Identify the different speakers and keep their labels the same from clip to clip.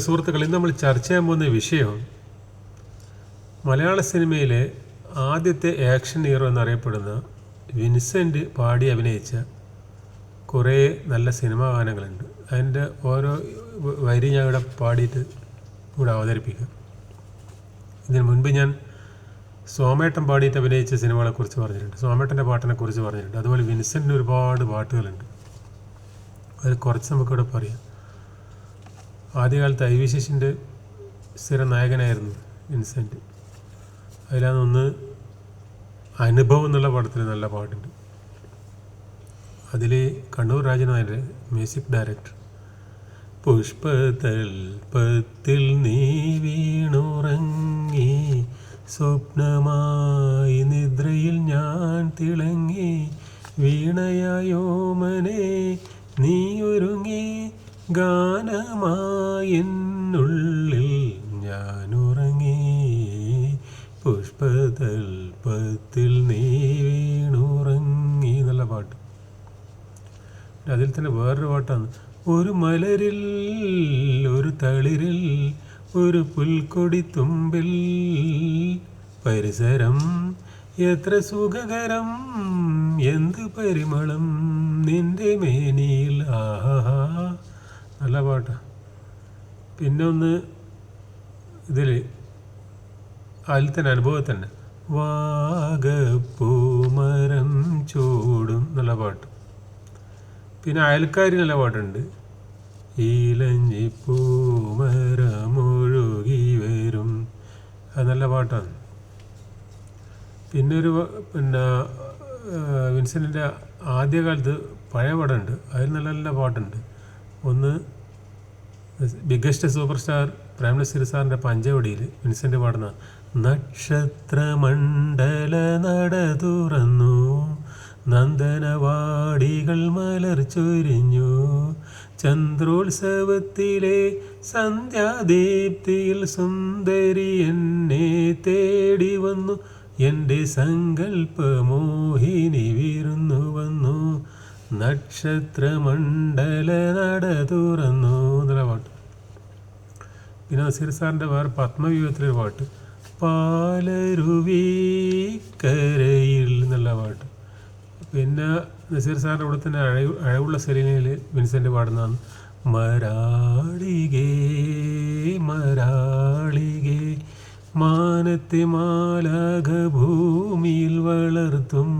Speaker 1: സുഹൃത്തുക്കൾ ഇന്ന് നമ്മൾ ചർച്ച ചെയ്യാൻ പോകുന്ന വിഷയം മലയാള സിനിമയിലെ ആദ്യത്തെ ആക്ഷൻ ഹീറോ എന്നറിയപ്പെടുന്ന വിൻസെന്റ് പാടി അഭിനയിച്ച കുറേ നല്ല സിനിമാ ഗാനങ്ങളുണ്ട്. അതിന്റെ ഓരോ വരി ഞാൻ ഇവിടെ പാടിയിട്ട് ഇവിടെ അവതരിപ്പിക്കാം. ഇതിന് മുൻപ് ഞാൻ സോമേട്ടൻ പാടിയിട്ട് അഭിനയിച്ച സിനിമകളെക്കുറിച്ച് പറഞ്ഞിട്ടുണ്ട്. സോമേട്ടന്റെ പാട്ടിനെ കുറിച്ച് പറഞ്ഞിട്ടുണ്ട്. അതുപോലെ വിൻസെന്റിന് ഒരുപാട് പാട്ടുകളുണ്ട്. അത് കുറച്ച് നമുക്കിവിടെ പറയാം. ആദ്യകാലത്ത് ഐ വി ശശിന്റെ സ്ഥിര നായകനായിരുന്നു ഇൻസെന്റ് അതിലാണ് ഒന്ന് അനുഭവം എന്നുള്ള പടത്തിൽ നല്ല പാട്ടുണ്ട്. അതിൽ കണ്ണൂർ രാജനായന്റെ മ്യൂസിക് ഡയറക്ടർ. പുഷ്പതൽപത്തിൽ നീ വീണുറങ്ങി സ്വപ്നമായി നിദ്രയിൽ ഞാൻ തിളങ്ങി വീണയായോമനെ നീ ഒരുങ്ങി ഗാനമായെന്നുള്ളിൽ ഞാൻ ഉറങ്ങി പുഷ്പതൽപത്തിൽ നീ വീണുറങ്ങി എന്നുള്ള പാട്ട്. അതിൽ തന്നെ വേറൊരു പാട്ടാണ്. ഒരു മലരിൽ ഒരു തളിരിൽ ഒരു പുൽക്കൊടി തുമ്പിൽ പരിസരം എത്ര സുഖകരം എന്ത് പരിമളം നിന്റെ മേനിയിൽ. ആഹാ. നല്ല പാട്ടാ. പിന്നെ ഒന്ന് ഇതിൽ അതിൽ തന്നെ. അനുഭവത്തിൽ തന്നെ വാഗപ്പൂമരം ചൂടും എന്നുള്ള പാട്ട്. പിന്നെ അയൽക്കാരി നല്ല പാട്ടുണ്ട്. ഈലഞ്ഞിപ്പൂമരമൊഴുകി വരും. അത് നല്ല പാട്ടാണ്. പിന്നെ ഒരു പിന്നെ വിൻസെന്റിന്റെ ആദ്യകാലത്ത് പഴയ പാടുണ്ട് അതിൽ നല്ല നല്ല പാട്ടുണ്ട്. ഒന്ന് ബിഗ്ഗസ്റ്റ് സൂപ്പർ സ്റ്റാർ പ്രേംനസീർ സാറിന്റെ പഞ്ചവടിയിൽ വിൻസെന്റ് പാടുന്ന നക്ഷത്രമണ്ഡല നട തുറന്നു. നന്ദനവാടികൾ മലർ ചൊരിഞ്ഞു. ചന്ദ്രോത്സവത്തിലെ സന്ധ്യാദീപ്തിയിൽ സുന്ദരി എന്നെ തേടി വന്നു. എന്റെ സങ്കല്പമോഹിനി വിരുന്നു വന്നു. നക്ഷത്രമണ്ഡല നട തുറന്നു എന്നുള്ള പാട്ട്. പിന്നെ നസീർ സാറിന്റെ വേറെ പത്മവ്യൂഹത്തിലൊരു പാട്ട്. പാലരുവീക്കരയിൽ എന്നുള്ള പാട്ട്. പിന്നെ നസീർ സാറിന്റെ കൂടെ തന്നെ അഴ അഴവുള്ള സെലീനയിൽ വിൻസെന്റ് പാടുന്നതാണ്. മരാളികേ മരാളികേ മാനത്തെ മാലാഘഭൂമിയിൽ വളർത്തും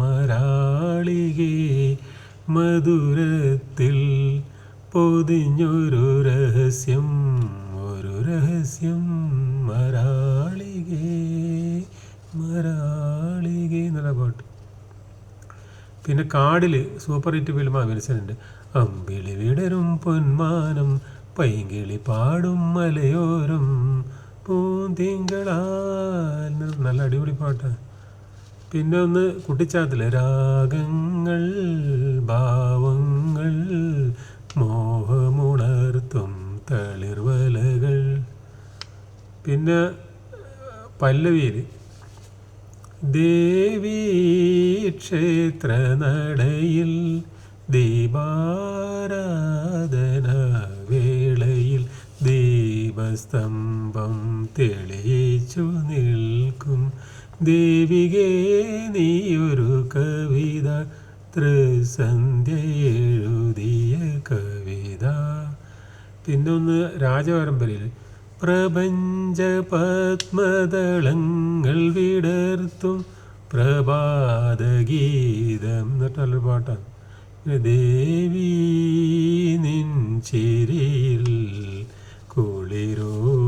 Speaker 1: മരാളികേ മധുരത്തിൽ പൊതിഞ്ഞൊരു രഹസ്യം ഒരു രഹസ്യം മരാളികേ മരാളികേ എന്നുള്ള പാട്ട്. പിന്നെ കാടിൽ സൂപ്പർ ഹിറ്റ് ഫിലിം അഭിനയിച്ചിട്ടുണ്ട്. അമ്പിളി വിടരും പൊന്മാനം പൈങ്കിളി പാടും മലയോരം പൂന്തിങ്കളാൽ. നല്ല അടിപൊളി പാട്ടാണ്. പിന്നെ ഒന്ന് കുട്ടിച്ചാത്തിൽ രാഗങ്ങൾ ഭാവങ്ങൾ മോഹമുണർത്തും തളിർവലകൾ. പിന്നെ പല്ലവിയിൽ. ദേവി ക്ഷേത്ര നടയിൽ ദീപാരാധന വേളയിൽ ദീപസ്തംഭം തെളിയിച്ചു നിൽക്കും ദേവികേ നീയൊരു കവിത. ത്രിസന്ധ്യ എഴുതിയ കവിത. പിന്നൊന്ന് രാജപരമ്പരയിൽ. പ്രപഞ്ച പത്മദളങ്ങൾ വിടർത്തും പ്രഭാതഗീതം. എന്നിട്ടുള്ളൊരു പാട്ടാണ് ദേവി നിൻ ചിരിയിൽ കുളിരോ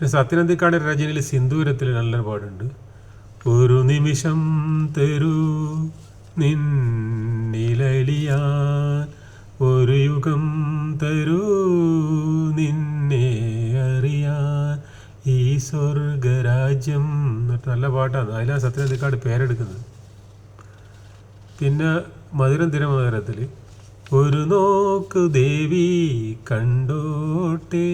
Speaker 1: പിന്നെ സത്യനന്ദിക്കാട് രചനയിൽ സിന്ദൂരത്തിൽ നല്ലൊരു പാടുണ്ട് ഒരു നിമിഷം തരൂ നിന്നിലലിയാൻ ഒരു യുഗം തരൂ നിന്നെ അറിയാൻ ഈ സ്വർഗരാജ്യം എന്നിട്ട് നല്ല പാട്ടാണ്. അതിലാണ് സത്യനന്ദിക്കാട് പേരെടുക്കുന്നത്. പിന്നെ മധുരം തിരുമധുരത്തിൽ ഒരു നോക്ക് ദേവി കണ്ടോട്ടെ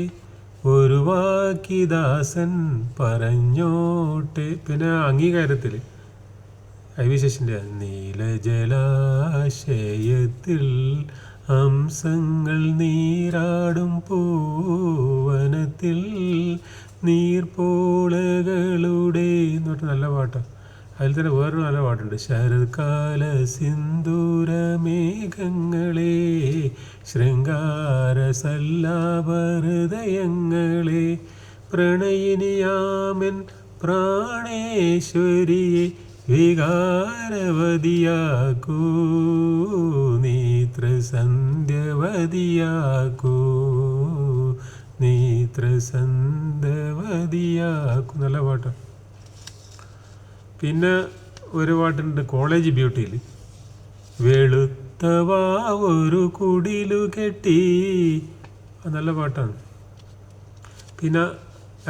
Speaker 1: ഒരു വാക്കിദാസൻ പറഞ്ഞോട്ടെ. പിന്നെ അംഗീകാരത്തിൽ അവിശേഷിന്റെ നീലജലാശയത്തിൽ ഹംസങ്ങൾ നീരാടും പൂവനത്തിൽ നീർപോളകളുടെ എന്ന് പറഞ്ഞ നല്ല പാട്ടാണ് അതിൽ തന്നെ വേറൊരു നല്ല പാട്ടുണ്ട്. ശരത്കാല സിന്ദൂര മേഘങ്ങളെ ശൃംഗാര സല്ലാപഹൃദയങ്ങളെ പ്രണയിനിയാമൻ പ്രാണേശ്വരിയെ വികാരവതിയാക്കൂ നേത്രസന്ധ്യവതിയാക്കൂ നേത്രസന്ധവതിയാക്കൂ നല്ല പാട്ടാണ് പിന്നെ ഒരു പാട്ടുണ്ട് കോളേജ് ബ്യൂട്ടിയിൽ വെളുത്തവാ ഒരു കുടിലു കെട്ടി. നല്ല പാട്ടാണ്. പിന്നെ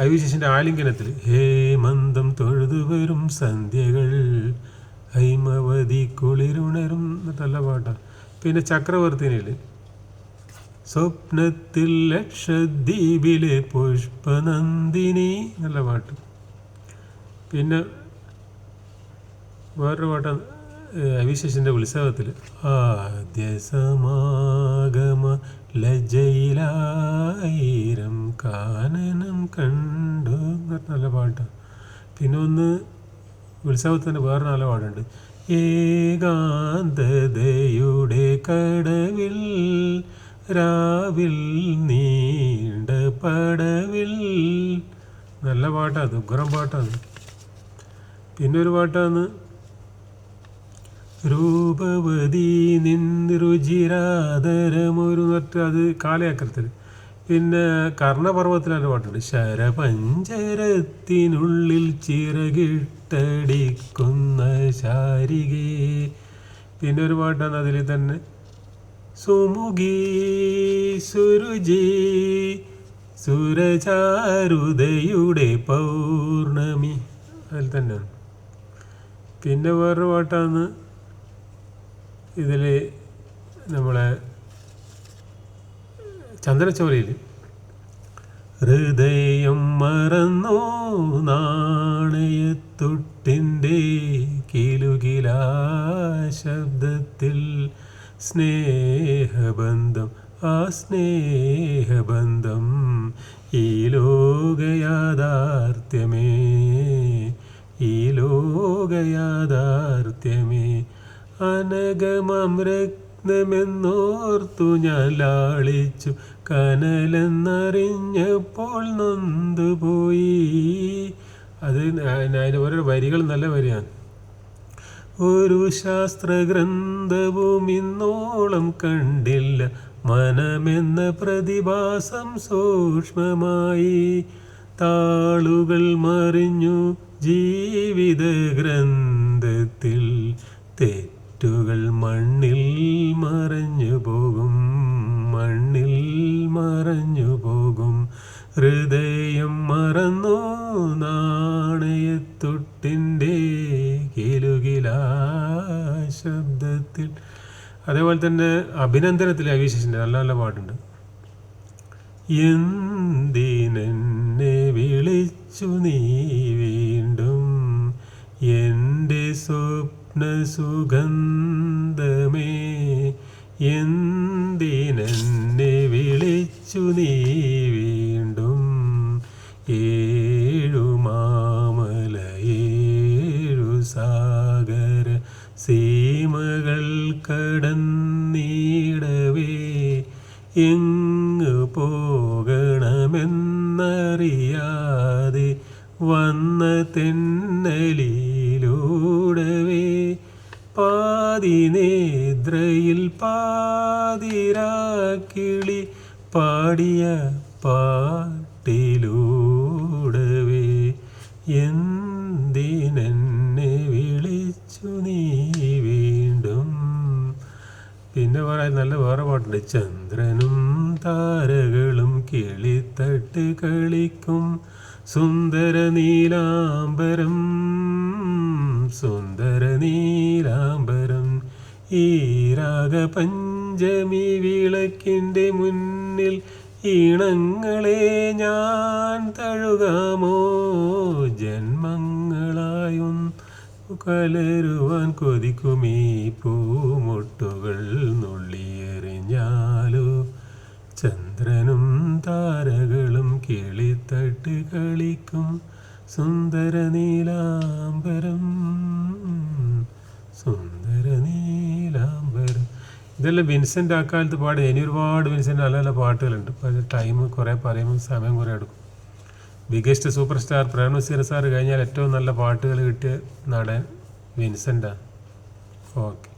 Speaker 1: ഐവിശേഷന്റെ ആലിംഗനത്തിൽ ഹേമന്തം തൊഴുതു വരും സന്ധ്യകൾ ഹൈമവതി കുളിരുണരും. നല്ല പാട്ടാണ്. പിന്നെ ചക്രവർത്തിനിൽ സ്വപ്നത്തിൽ ലക്ഷദ്വീപിലെ പുഷ്പനന്ദിനി. നല്ല പാട്ട്. പിന്നെ വേറൊരു പാട്ട് അവിശേഷന്റെ ഉത്സവത്തിൽ ആദ്യ സമാഗമ ലജയിലായിരം കാനനം കണ്ടു നല്ല പാട്ട്. പിന്നെ ഒന്ന് ഉത്സവത്തിന്റെ വേറെ നല്ല പാട്ടുണ്ട്. ഏകാന്തതയുടെ കടവിൽ രാവിൽ നീണ്ട പടവിൽ. നല്ല പാട്ടാണ് ഉഗ്രം പാട്ടാണ് പിന്നെ ഒരു പാട്ടാണ് രൂപവതി നിൻരുചിരാതരമൊരു നട്ട് അത് കാലയാക്കരത്തിൽ പിന്നെ കർണപർവത്തിലാണ് പാട്ടുണ്ട്. ശരപഞ്ചരത്തിനുള്ളിൽ ചിറകിട്ടടിക്കുന്ന ശാരികേ. പിന്നെ ഒരു പാട്ടാണ് അതിൽ തന്നെ. സുമുഖി സുരുചി സുരചാരുതയുടെ പൗർണമി. അതിൽ തന്നെയാണ്. പിന്നെ വേറൊരു പാട്ടാണ് ഇതിൽ നമ്മളെ ചന്ദ്രചോലയിൽ ഹൃദയം മറന്നോ നാണയത്തൊട്ടിന്റെ കിലുകിലാ ശബ്ദത്തിൽ സ്നേഹബന്ധം ആ സ്നേഹബന്ധം ഈ ലോകയാഥാർത്ഥ്യമേ ഈ ലോകയാഥാർത്ഥ്യമേ. അനഗമം രത്നമെന്നോർത്തു ഞാൻ ലാളിച്ചു കനലെന്നറിഞ്ഞപ്പോൾ നൊന്തുപോയി. അത് അതിന്റെ ഓരോ വരികൾ നല്ല വരിയാണ്. ഒരു ശാസ്ത്രഗ്രന്ഥവും ഇന്നോളം കണ്ടില്ല. മനമെന്ന പ്രതിഭാസം സൂക്ഷ്മമായി. താളുകൾ മറിഞ്ഞു ജീവിത ഗ്രന്ഥത്തിൽ തെറ്റുകൾ മണ്ണിൽ മറഞ്ഞു പോകും മണ്ണിൽ മറഞ്ഞു പോകും. ഹൃദയം മറന്നു നാണയത്തൊട്ടിന്റെ ശബ്ദത്തിൽ. അതേപോലെ തന്നെ അഭിനന്ദനത്തിൽ അവിശേഷിന്റെ നല്ല നല്ല പാട്ടുണ്ട്. എന്തിനെന്നെ വിളിച്ചു നീ വീണ്ടും? എന്റെ സ്വപ്ന സുഗന്ധമേ എന്തിനെന്നെ വിളിച്ചു നീ? പാതിനേദ്രയിൽ പാതിരാക്കിളി പാടിയ പാട്ടിലൂടവേ എന്തിനെന്നെ വിളിച്ചു നീ വീണ്ടും? പിന്നെ പറയാൻ നല്ല വേറെ പാട്ടുണ്ട്. ചന്ദ്രനും താരകളും കിളിത്തട്ട് കളിക്കും. സുന്ദര നീലാംബരം സുന്ദര നീലാംബരം ഈ രാഗപഞ്ചമി വിളക്കിന്റെ മുന്നിൽ ഈണങ്ങളെ ഞാൻ തഴുകാമോ? ജന്മങ്ങളായും കലരുവാൻ കൊതിക്കും ഈ പൂമൊട്ടുകൾ നുള്ളിയെറിഞ്ഞാലോ? ചന്ദ്രനും താരകളും കിളിത്തട്ട് കളിക്കും സുന്ദര നീലാംബരം. ഇതെല്ലാം വിൻസെന്റ് ആ കാലത്ത് പാടി. ഇനി ഒരുപാട് വിൻസെന്റ് നല്ല നല്ല പാട്ടുകളുണ്ട്. അപ്പോൾ ടൈം കുറേ പറയുമ്പോൾ സമയം കുറേ എടുക്കും. Biggest super star Prem Nazir sir കഴിഞ്ഞാൽ ഏറ്റവും നല്ല പാട്ടുകൾ കിട്ടിയ നടൻ വിൻസെന്റാണ്. ഓക്കെ